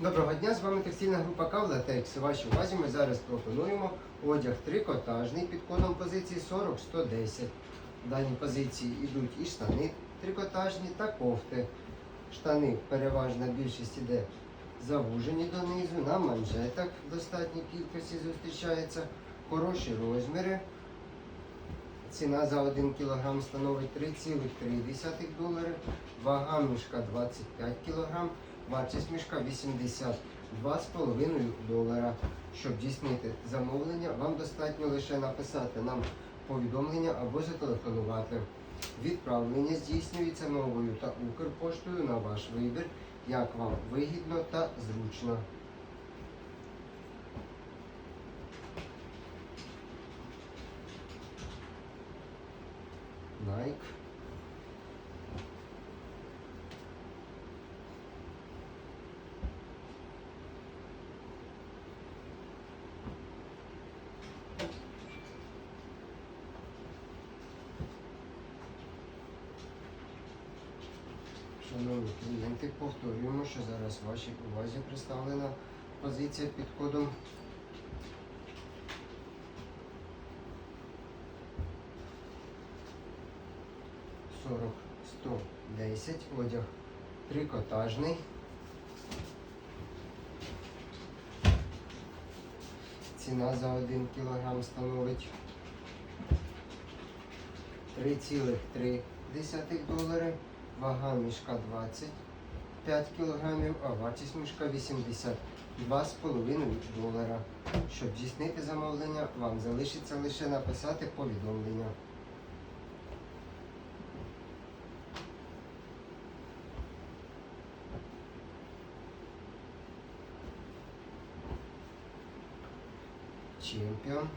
Доброго дня, з вами текстильна група Кавлатекс. Вашій увазі ми зараз пропонуємо одяг трикотажний під кодом позиції 40-110. В даній позиції йдуть і штани трикотажні та кофти. Штани переважна більшість іде завужені донизу, на манжетах в достатній кількості зустрічається. Хороші розміри. Ціна за 1 кг становить 3,3 долари, вага мішка 25 кг, вартість мішка 82,5 долара. Щоб здійснити замовлення, вам достатньо лише написати нам повідомлення або зателефонувати. Відправлення здійснюється новою та Укрпоштою на ваш вибір, як вам вигідно та зручно. Nike. Шановні повторюємо, що зараз вашій увазі представлена позиція під кодом сорок сто десять одяг трикотажний. Ціна за 1 кілограм становить 3,3 долари. Вага мішка 25 кг, а вартість мішка 82,5 долара. Щоб здійснити замовлення, вам залишиться лише написати повідомлення. Чемпіон.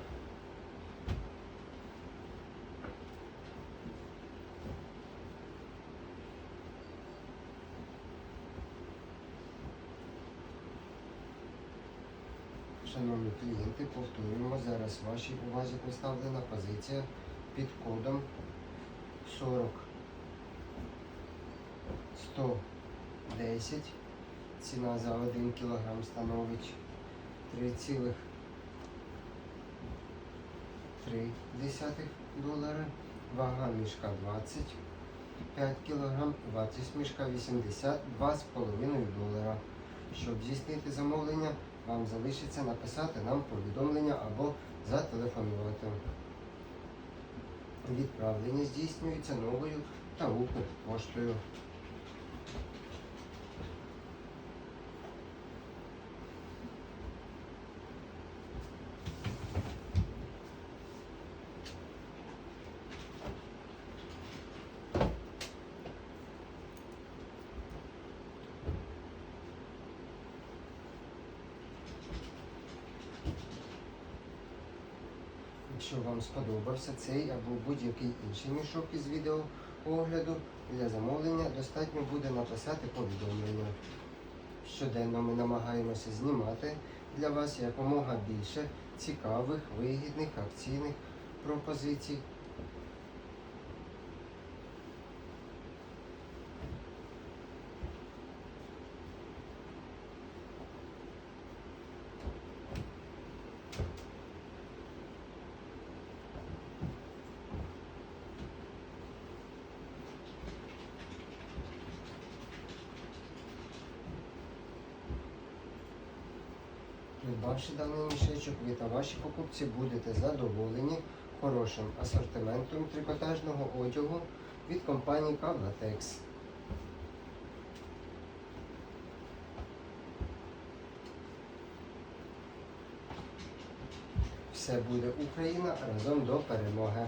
Шановні клієнти, повторюємо, зараз вашій увазі представлена позиція під кодом 40 110. Ціна за 1 кг становить 3,3 долари. Вага мішка 25 кг, вартість мішка 82,5 долара. Щоб здійснити замовлення, вам залишиться написати нам повідомлення або зателефонувати. Відправлення здійснюється новою та Укрпоштою. Якщо вам сподобався цей або будь-який інший мішок із відео огляду, для замовлення достатньо буде написати повідомлення. Щоденно ми намагаємося знімати для вас якомога більше цікавих, вигідних, акційних пропозицій. Придбавши даний мішечок, ви та ваші покупці будете задоволені хорошим асортиментом трикотажного одягу від компанії Кавлатекс. Все буде Україна разом до перемоги.